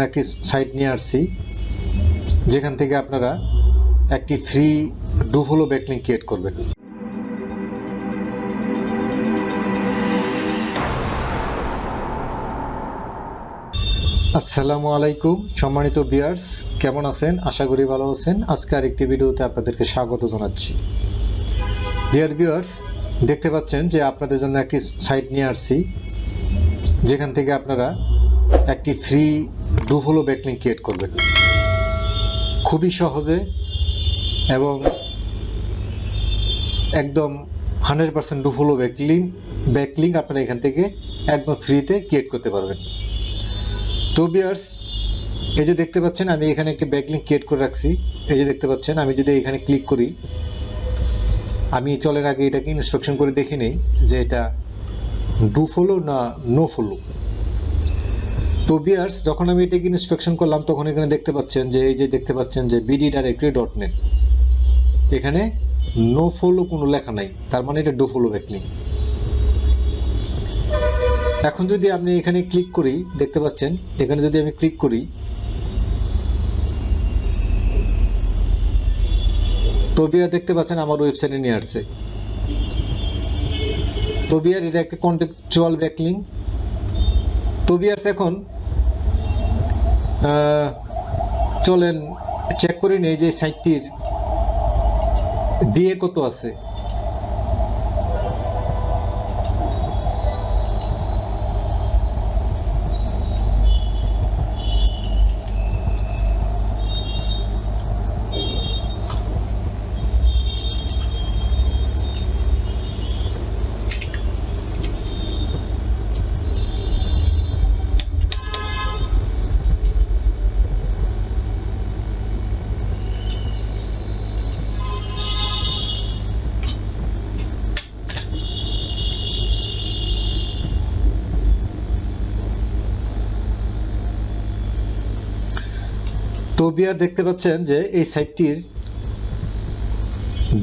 একটি সাইট নিয়ে আসছি। যেখান থেকে আপনারা একটি ফ্রি ডুভোলো ব্যাকলিং ক্রিয়েট করবেন। আসসালামু আলাইকুম, সম্মানিত বিয়ার্স কেমন আছেন? আশা করি ভালো আছেন। আজকে আরেকটি ভিডিওতে আপনাদেরকে স্বাগত জানাচ্ছি। ডিয়ার বিয়ার্স দেখতে পাচ্ছেন যে আপনাদের জন্য একটি সাইট নিয়ে আসছি। যেখান থেকে আপনারা একটি ফ্রি ডুভোলো ব্যাকলিং ক্রিয়েট করবেন। খুবই সহজে এবং একদম hundred percent do follow backlink backlink আপনারা এখান থেকে একদম ফ্রিতে ক্রিয়েট করতে পারবেন। তো বিয়ার্স এই যে দেখতে পাচ্ছেন, আমি এখানে একটি ব্যাকলিং ক্রিয়েট করে রাখছি। এই যে দেখতে পাচ্ছেন, আমি যদি এখানে ক্লিক করি, আমি চলের আগে এটাকে ইনস্ট্রাকশন করে দেখে নিই যে এটা ডু ফলো না নো ফলো তো বিয়ার্স যখন আমি এটাকে ইনস্পেকশন করলাম, তখন এখানে দেখতে পাচ্ছেন যে, এই যে দেখতে পাচ্ছেন যে বিডি ডাইরেক্টরি ডট নেট এখানে নো ফলো কোনো লেখা নাই। তার মানে এটা ডো ফলো ব্যাকলিং এখন যদি আপনি এখানে ক্লিক করি, দেখতে পাচ্ছেন, এখানে যদি আমি ক্লিক করি তো বিয়ার দেখতে পাচ্ছেন আমার ওয়েবসাইটে নিয়ে আসছে। তো বিয়ার এটা একটা কন্টেকচুয়াল ব্যাকলিং তো বিয়ার্স এখন চলেন চেক করে নেই যে সাইটটির দিয়ে কত আছে। তো বিয়ার দেখতে পাচ্ছেন যে এই সাইটটির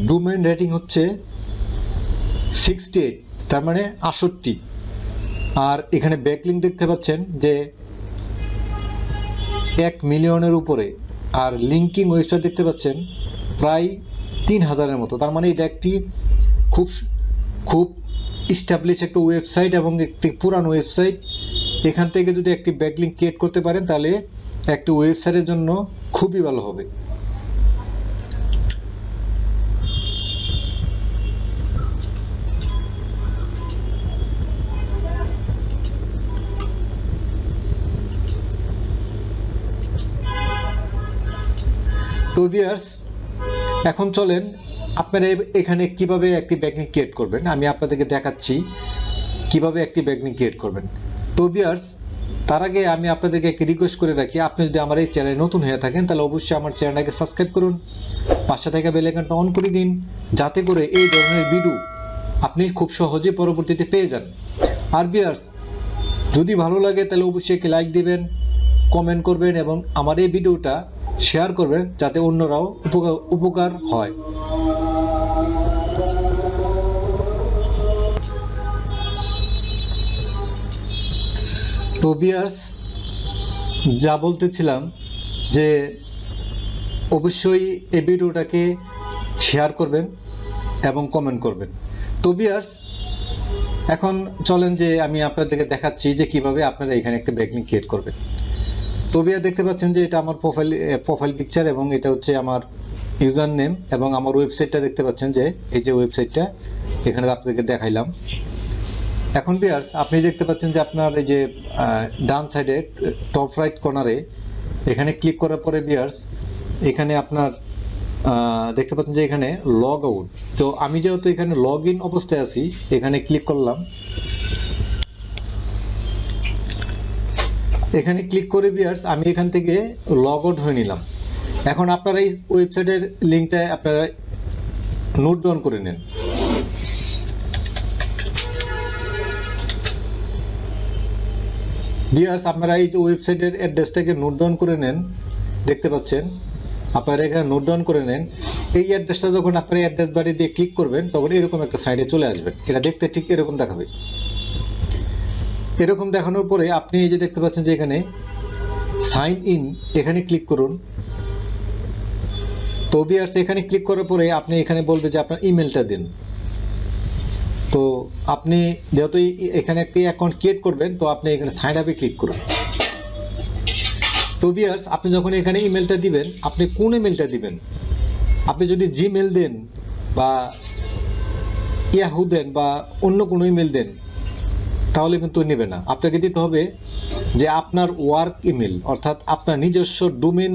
ডোমেন রেটিং হচ্ছে সিক্সটি তার মানে আষট্টি আর এখানে ব্যাকলিং দেখতে পাচ্ছেন যে এক মিলিয়নের উপরে। আর লিঙ্কিং ওয়েবসাইট দেখতে পাচ্ছেন প্রায় তিন হাজারের মতো। তার মানে এটা একটি খুব খুব ইস্টাবলিশ একটা ওয়েবসাইট এবং একটি পুরানো ওয়েবসাইট এখান থেকে যদি একটি ব্যাকলিং ক্রিয়েট করতে পারেন, তাহলে একটি ওয়েবসাইটের জন্য খুবই ভালো হবে। তো বিয়ার্স এখন চলেন আপনারা এখানে কীভাবে একটি ব্যাকলিং ক্রিয়েট করবেন। আমি আপনাদেরকে দেখাচ্ছি কীভাবে একটি ব্যাগনি ক্রিয়েট করবেন। তো বিয়ার্স তার আগে আমি আপনাদেরকে একটি রিকোয়েস্ট করে রাখি, আপনি যদি আমার এই চ্যানেলে নতুন হয়ে থাকেন, তাহলে অবশ্যই আমার চ্যানেলটাকে সাবস্ক্রাইব করুন। পাশে থাকা বেল আইকনটা অন করে দিন, যাতে করে এই ধরনের ভিডিও আপনি খুব সহজে পরবর্তীতে পেয়ে যান। আর বিয়ার্স যদি ভালো লাগে, তাহলে অবশ্যই একটি লাইক দিবেন কমেন্ট করবেন এবং আমার এই ভিডিওটা শেয়ার করবেন, যাতে অন্যরাও উপকার উপকার হয়। তো বিয়ার্স যা বলতেছিলাম যে অবশ্যই এই ভিডিওটাকে শেয়ার করবেন এবং কমেন্ট করবেন। তো বিয়ার্স এখন চলেন যে আমি আপনাদেরকে দেখাচ্ছি যে কীভাবে আপনারা এখানে একটা ব্যাকলিং ক্রিয়েট করবেন। তো বিয়ার দেখতে পাচ্ছেন যে এটা আমার প্রোফাইল প্রোফাইল পিকচার এবং এটা হচ্ছে আমার ইউজার নেম এবং আমার ওয়েবসাইটটা দেখতে পাচ্ছেন যে এই যে ওয়েবসাইটটা এখানে আপনাদেরকে দেখাইলাম। এখন বিয়ার্স আপনি দেখতে পাচ্ছেন যে আপনার এই যে ডান সাইডে টপ রাইট কর্নারে এখানে ক্লিক করার পরে বিয়ার্স এখানে আপনার দেখতে পাচ্ছেন যে এখানে লগ আউট তো আমি যেহেতু এখানে লগ ইন অবস্থায় আছি, এখানে ক্লিক করলাম। এখানে ক্লিক করে বিয়ার্স আমি এখান থেকে লগ আউট হয়ে নিলাম। এখন আপনারা এই ওয়েবসাইটের লিঙ্কটা আপনারা নোট ডাউন করে নেন। বিয়ার্স আপনারা এই যে ওয়েবসাইটের অ্যাড্রেসটাকে নোট ডাউন করে নেন, দেখতে পাচ্ছেন। আপনারা এখানে নোট ডাউন করে নেন। এই অ্যাড্রেসটা যখন আপনারা অ্যাড্রেস বাড়ি দিয়ে ক্লিক করবেন, তখন এরকম একটা সাইডে চলে আসবেন এটা দেখতে ঠিক এরকম দেখাবে। এরকম দেখানোর পরে আপনি এই যে দেখতে পাচ্ছেন যে এখানে সাইন ইন এখানে ক্লিক করুন। তো বিয়ার্স এখানে ক্লিক করার পরে আপনি এখানে বলবে যে আপনার ইমেলটা দিন। তো আপনি যেহেতু এখানে একটি অ্যাকাউন্ট ক্রিয়েট করবেন, তো আপনি এখানে সাইন আপে ক্লিক করুন। তো বিয়ার্স আপনি যখন এখানে ইমেলটা দিবেন, আপনি কোন ইমেলটা দিবেন? আপনি যদি জিমেল দেন বা ইয়াহু দেন বা অন্য কোনো ইমেল দেন, তাহলে কিন্তু নেবে না। আপনাকে দিতে হবে যে আপনার ওয়ার্ক ইমেল অর্থাৎ আপনার নিজস্ব ডোমেন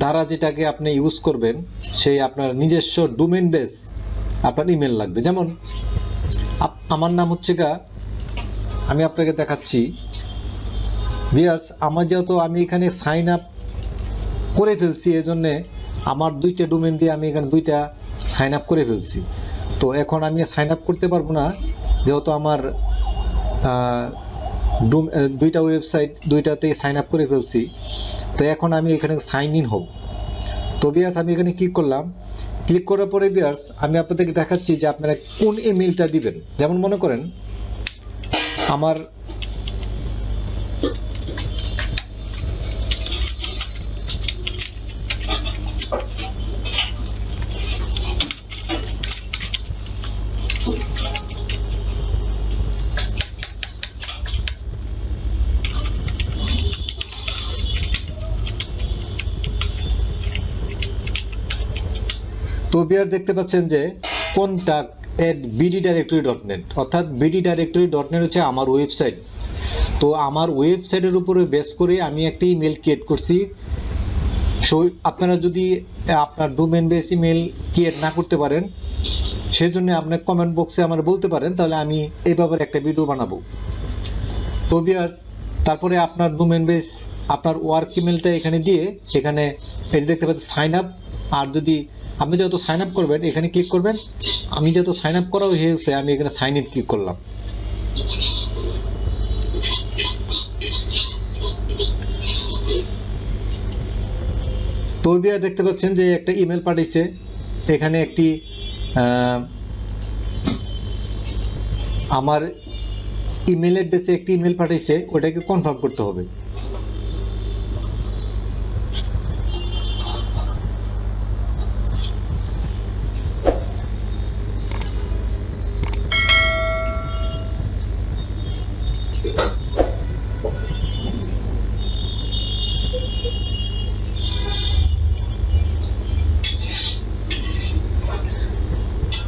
দ্বারা যেটাকে আপনি ইউজ করবেন, সেই আপনার নিজস্ব ডোমেন বেস আপনার ইমেল লাগবে। যেমন আমার নাম হচ্ছে গা, আমি আপনাকে দেখাচ্ছি। বিয়ার্স আমার যেহেতু আমি এখানে সাইন আপ করে ফেলছি এই জন্যে আমার দুইটা ডোমেন দিয়ে আমি এখানে দুইটা সাইন আপ করে ফেলছি। তো এখন আমি সাইন আপ করতে পারব না, যেহেতু আমার দুইটা ওয়েবসাইট দুইটাতে সাইন আপ করে ফেলছি। তো এখন আমি এখানে সাইন ইন হব। তো বিয়ার্স আমি এখানে ক্লিক করলাম ক্লিক করার পরে বিয়ার্স আমি আপনাদেরকে দেখাচ্ছি যে আপনারা কোন ইমেলটা দিবেন। যেমন মনে করেন, আমার বিয়ার দেখতে পাচ্ছেন যে contact at BD directory dot net অর্থাৎ বিডি ডাইরেক্টরি ডট নেট হচ্ছে আমার ওয়েবসাইট তো আমার ওয়েবসাইটের উপরে বেস করে আমি একটি ইমেল ক্রিয়েট করছি। সো আপনারা যদি আপনার ডোমেন বেস ইমেল ক্রিয়েট না করতে পারেন, সেজন্য আপনি কমেন্ট বক্সে আমার বলতে পারেন, তাহলে আমি এই ব্যাপারে একটা ভিডিও বানাবো। তো বিয়ার্স তারপরে আপনার ডোমেন বেস আপনার ওয়ার্ক ইমেলটা এখানে দিয়ে, এখানে যে দেখতে পাচ্ছেন সাইন আপ আর যদি আপনি যত সাইন আপ করবেন, এখানে ক্লিক করবেন। আমি যত সাইন আপ করা হয়েছে আমি এখানে সাইন ইন ক্লিক করলাম। তো দেখতে পাচ্ছেন যে একটা ইমেল পাঠিয়েছে। এখানে একটি আমার ইমেল অ্যাড্রেসে একটি ইমেল পাঠিয়েছে ওটাকে কনফার্ম করতে হবে।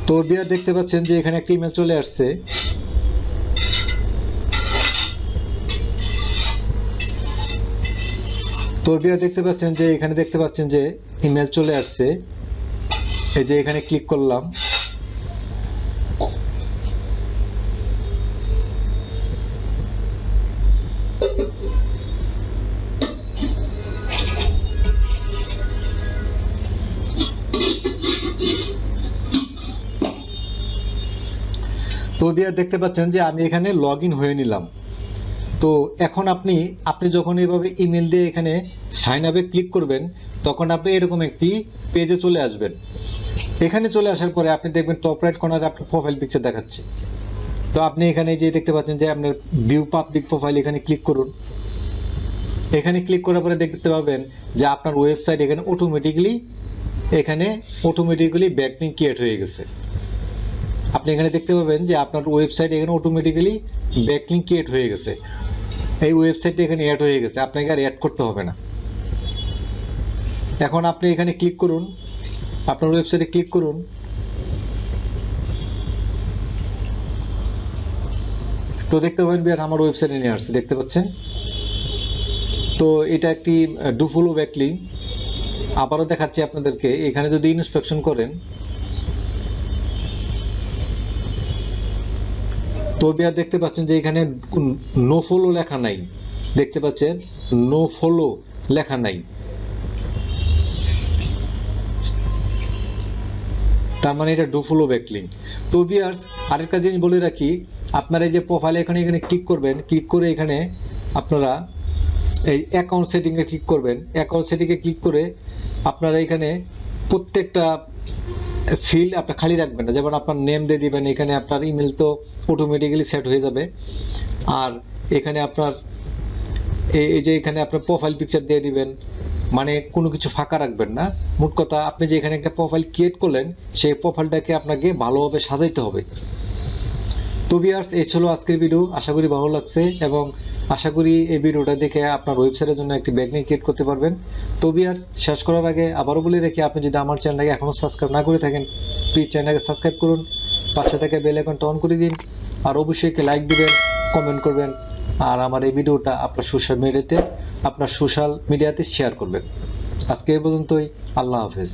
তো বিয়া দেখতে পাচ্ছেন যে এখানে একটা ইমেল চলে আসছে। তো বিয়া দেখতে পাচ্ছেন যে, এখানে দেখতে পাচ্ছেন যে ইমেল চলে আসছে। এই যে এখানে ক্লিক করলাম। তো বিয়া দেখতে পাচ্ছেন যে, আমি এখানে লগ ইন হয়ে নিলাম। তো এখন আপনি আপনি যখন এইভাবে ইমেল দিয়ে এখানে সাইন আপে ক্লিক করবেন, তখন আপনি এরকম একটি পেজে চলে আসবেন। এখানে চলে আসার পরে আপনি দেখবেন টপ রাইট কর্নারে আপনার প্রোফাইল পিকচার দেখাচ্ছে। তো আপনি এখানে যে দেখতে পাচ্ছেন যে আপনার ভিউ পাবলিক প্রোফাইল এখানে ক্লিক করুন। এখানে ক্লিক করার পরে দেখতে পাবেন যে আপনার ওয়েবসাইট এখানে অটোমেটিক্যালি এখানে অটোমেটিক্যালি ব্যাকলিং ক্রিয়েট হয়ে গেছে। আপনি এখানে দেখতে পাবেন যে আপনার ওয়েবসাইট এখানে অটোমেটিক্যালি ব্যাকলিং ক্রিয়েট হয়ে গেছে। এই ওয়েবসাইটটা এখানে অ্যাড হয়ে গেছে, আপনাকে আর অ্যাড করতে হবে না। এখন আপনি এখানে ক্লিক করুন, আপনার ওয়েবসাইটে ক্লিক করুন। তো দেখতে পাবেন বিয়ার আমার ওয়েবসাইটে নিয়ে আসছে, দেখতে পাচ্ছেন? তো এটা একটি ডুফুলো ব্যাকলিং আবারও দেখাচ্ছি আপনাদেরকে, এখানে যদি ইন্সপেকশন করেন তো বিয়ার দেখতে পাচ্ছেন যে এখানে নো ফলো লেখা নাই। দেখতে পাচ্ছেন নো ফলো লেখা নাই। তার মানে এটা ডু ফলো ব্যাকলিং তো বিয়ার্স আরেকটা জিনিস বলে রাখি, আপনারা এই যে প্রোফাইল এখানে এখানে ক্লিক করবেন ক্লিক করে এখানে আপনারা এই অ্যাকাউন্ট সেটিংয়ে ক্লিক করবেন। অ্যাকাউন্ট সেটিংয়ে ক্লিক করে আপনারা এখানে প্রত্যেকটা ফিল্ড আপনি খালি রাখবেন না। যেমন আপনার নেম দিয়ে দিবেন, এখানে আপনার ইমেল তো অটোমেটিক্যালি সেট হয়ে যাবে। আর এখানে আপনার এই যে এখানে আপনার প্রোফাইল পিকচার দিয়ে দিবেন মানে কোনো কিছু ফাঁকা রাখবেন না। মোট কথা, আপনি যে এখানে একটা প্রোফাইল ক্রিয়েট করলেন, সেই প্রোফাইলটাকে আপনাকে ভালোভাবে সাজাইতে হবে। তো বিয়ার্স এই ছিল আজকের ভিডিও আশা করি ভালো লাগছে এবং আশা করি এই ভিডিওটা দেখে আপনার ওয়েবসাইটের জন্য একটি ব্যাগ নিয়ে ক্রিয়েট করতে পারবেন। তো বিয়ার্স শেষ করার আগে আবারও বলে রাখি, আপনি যদি আমার চ্যানেলটাকে এখনও সাবস্ক্রাইব না করে থাকেন প্লিজ চ্যানেলটাকে সাবস্ক্রাইব করুন। পাশে থেকে বেল আইকনটা অন করে দিন আর অবশ্যই একটি লাইক দিবেন কমেন্ট করবেন আর আমার এই ভিডিওটা আপনার সোশ্যাল মিডিয়াতে আপনার সোশ্যাল মিডিয়াতে শেয়ার করবেন। আজকে এই পর্যন্তই, আল্লাহ হাফেজ।